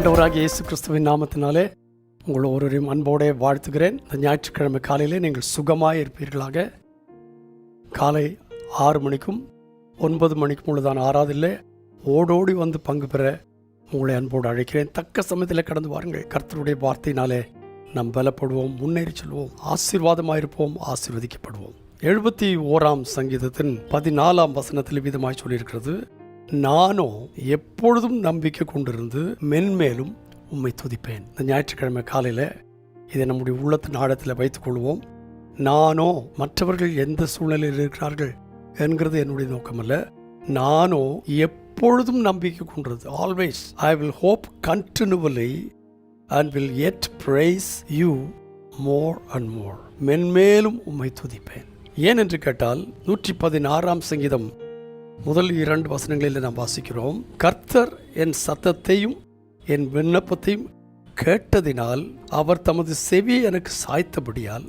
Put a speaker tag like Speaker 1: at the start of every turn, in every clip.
Speaker 1: ஆண்டவராகிய இயேசு கிறிஸ்துவின் நாமத்தினாலே உங்கள் ஒருவரையும் அன்போடே வாழ்த்துகிறேன். இந்த ஞாயிற்றுக்கிழமை காலையிலே நீங்கள் சுகமாக இருப்பீர்களாக. காலை ஆறு மணிக்கும் ஒன்பது மணிக்கும் உள்ளதான ஆறாதில்லை ஓடோடி வந்து பங்கு பெற உங்களை அன்போடு அழைக்கிறேன். தக்க சமயத்தில் கடந்து வாருங்கள். கர்த்தருடைய வார்த்தையினாலே நாம் பலப்படுவோம் முன்னேறி செல்வோம் ஆசீர்வாதமாக இருப்போம் ஆசீர்வதிக்கப்படுவோம். எழுபத்தி ஓராம் சங்கீதத்தின் பதினாலாம் வசனத்தில் விதமாய் சொல்லியிருக்கிறது. நானோ எப்பொழுதும் நம்பிக்கை கொண்டிருந்து மென்மேலும் உம்மை துதிப்பேன். இந்த ஞாயிற்றுக்கிழமை காலையில் இதை நம்முடைய உள்ளத்தின் ஆழத்தில் வைத்துக் கொள்வோம். நானோ மற்றவர்கள் எந்த சூழ்நிலையில் இருக்கிறார்கள் என்கிறது என்னுடைய நோக்கமல்ல. நானோ எப்பொழுதும் நம்பிக்கை கொண்டது. Always I will hope continually and will add praise you more and more மென்மேலும் உம்மை துதிப்பேன். ஏன் என்று கேட்டால் நூற்றி பதினாறாம் சங்கீதம் முதல் இரண்டு வசனங்களில் நாம் வாசிக்கிறோம். கர்த்தர் என் சத்தத்தையும் என் விண்ணப்பத்தையும் கேட்டதினால் அவர் தமது செவியை எனக்கு சாய்த்தபடியால்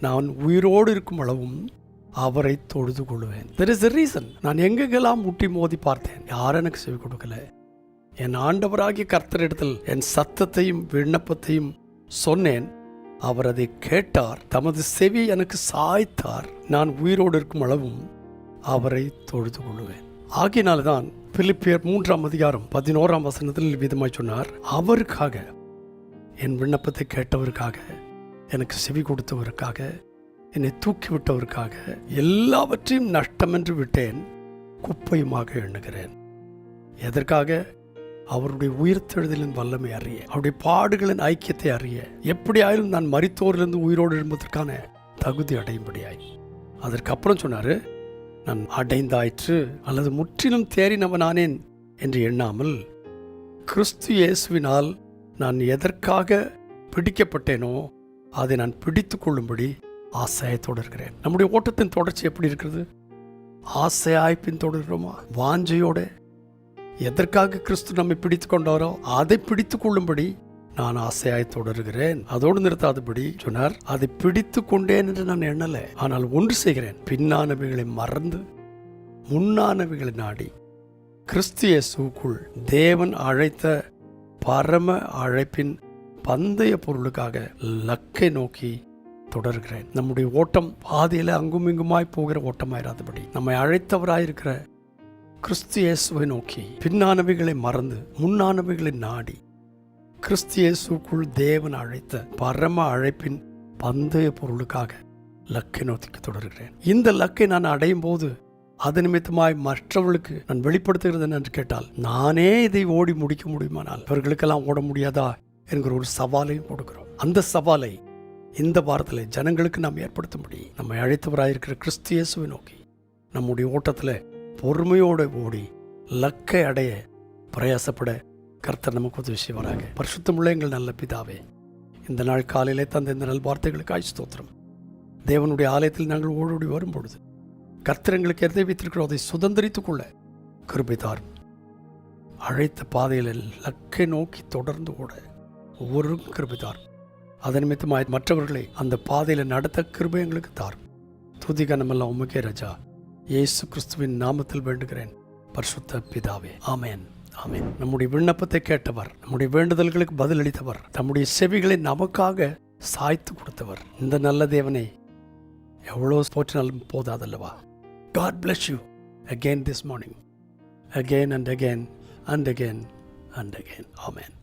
Speaker 1: நான் உயிரோடு இருக்கும் அளவும் அவரை தொழுது கொள்வேன் தெர் இஸ் எ ரீசன் நான் எங்கெங்கெல்லாம் முட்டி மோதி பார்த்தேன் யாரும் எனக்கு செவி கொடுக்கல. என் ஆண்டவராகிய கர்த்தரிடத்தில் என் சத்தத்தையும் விண்ணப்பத்தையும் சொன்னேன். அவர் அதை கேட்டார் தமது செவி எனக்கு சாய்த்தார். நான் உயிரோடு இருக்கும் அளவும் அவரை தொழுது கொள்ளுவேன். ஆகினால் தான் பிலிப்பியர் மூன்றாம் அதிகாரம் பதினோராம் வசனத்தில் விதமாய் சொன்னார் அவருக்காக என் விண்ணப்பத்தை கேட்டவருக்காக எனக்கு செவி கொடுத்தவருக்காக என்னை தூக்கி விட்டவருக்காக எல்லாவற்றையும் நஷ்டம் என்று விட்டேன் குப்பையுமாக எண்ணுகிறேன். எதற்காக? அவருடைய உயிர்த்தெழுதலின் வல்லமை அறிய அவருடைய பாடுகளின் ஐக்கியத்தை அறிய எப்படியாயிலும் நான் மறித்தோரிலிருந்து உயிரோடு எழும்பதற்கான தகுதி அடையும்படியாய். அதற்கப்புறம் சொன்னாரு நான் அடைந்தாயிற்று அல்லது முற்றிலும் தேறினவனானேன் என்று எண்ணாமல் கிறிஸ்து இயேசுவினால் நான் எதற்காக பிடிக்கப்பட்டேனோ அதை நான் பிடித்து கொள்ளும்படி ஆசையாய் தொடர்கிறேன். நம்முடைய ஓட்டத்தின் தொடர்ச்சி எப்படி இருக்கிறது? ஆசையாய் பின்தொடர்கிறோமா? வாஞ்சையோட? எதற்காக கிறிஸ்து நம்மை பிடித்து கொண்டாரோ அதை பிடித்து கொள்ளும்படி நான் ஆசையாய் தொடர்கிறேன். அதோடு நிறுத்தாதபடி சொன்னார் அதை பிடித்து கொண்டேன் என்று நான் எண்ணல. ஆனால் ஒன்று செய்கிறேன். பின்னானவைகளை மறந்து முன்னானவைகளை நாடி. கிறிஸ்து தேவன் அழைத்த பரம அழைப்பின் பந்தய பொருளுக்காக லக்கை நோக்கி தொடர்கிறேன். நம்முடைய ஓட்டம் பாதையில் அங்கும் இங்குமாய் போகிற ஓட்டமாயிராதபடி. நம்மை அழைத்தவராயிருக்கிற கிறிஸ்து இயேசுவை நோக்கி பின்னானவைகளை மறந்து முன்னானவைகளை நாடி கிறிஸ்தியேசுக்குள் தேவன் அழைத்த பரம அழைப்பின் பந்தய பொருளுக்காக லக்கை நோக்கி தொடர்கிறேன். இந்த லக்கை நான் அடையும் போது அது நிமித்தமாய் மற்றவர்களுக்கு நான் வெளிப்படுத்துகிறது என்று கேட்டால் நானே இதை ஓடி முடிக்க முடியுமானால் இவர்களுக்கெல்லாம் ஓட முடியாதா என்கிற ஒரு சவாலையும் கொடுக்கிறோம் அந்த சவாலை இந்த வாரத்தில் ஜனங்களுக்கு நாம் ஏற்படுத்தும்படி நம்மை அழைத்தவராயிருக்கிற கிறிஸ்தியேசுவை நோக்கி நம்முடைய ஓட்டத்தில் பொறுமையோடு ஓடி லக்கை அடைய பிரயாசப்பட கர்த்தர் நமக்கு உதவி செய்வாராக பரிசுத்தமுள்ள எங்கள் நல்ல பிதாவே இந்த நாள் காலையிலே தந்த இந்த நல் வார்த்தைகளுக்கு ஸ்தோத்திரம். தேவனுடைய ஆலயத்தில் நாங்கள் ஓடோடி வரும்பொழுது கர்த்தர் எங்களுக்கு எதை வைத்திருக்கிறோம் அதை சுதந்திரித்துக் கொள்ள கிருபை அழைத்த பாதையில் லக்கை நோக்கி தொடர்ந்து ஓட ஒவ்வொரு கிருபிதார் அதன் நிமித்தமாய் மற்றவர்களை அந்த பாதையில் நடத்த கிருபை எங்களுக்கு தார். துதி கனமெல்லாம் உமக்கே ரஜா. இயேசு கிறிஸ்துவின் நாமத்தில் வேண்டுகிறேன். பரிசுத்த பிதாவே ஆமேன். ஆமேன். நம்முடைய விண்ணப்பத்தை கேட்டவர் நம்முடைய வேண்டுதல்களுக்கு பதிலளித்தவர் தம்முடைய செவிகளை நமக்காக சாய்த்து கொடுத்தவர். இந்த நல்ல தேவனை எவ்வளோ போற்றினாலும் போதாதல்லவா? God bless you again this morning again and again and again and again amen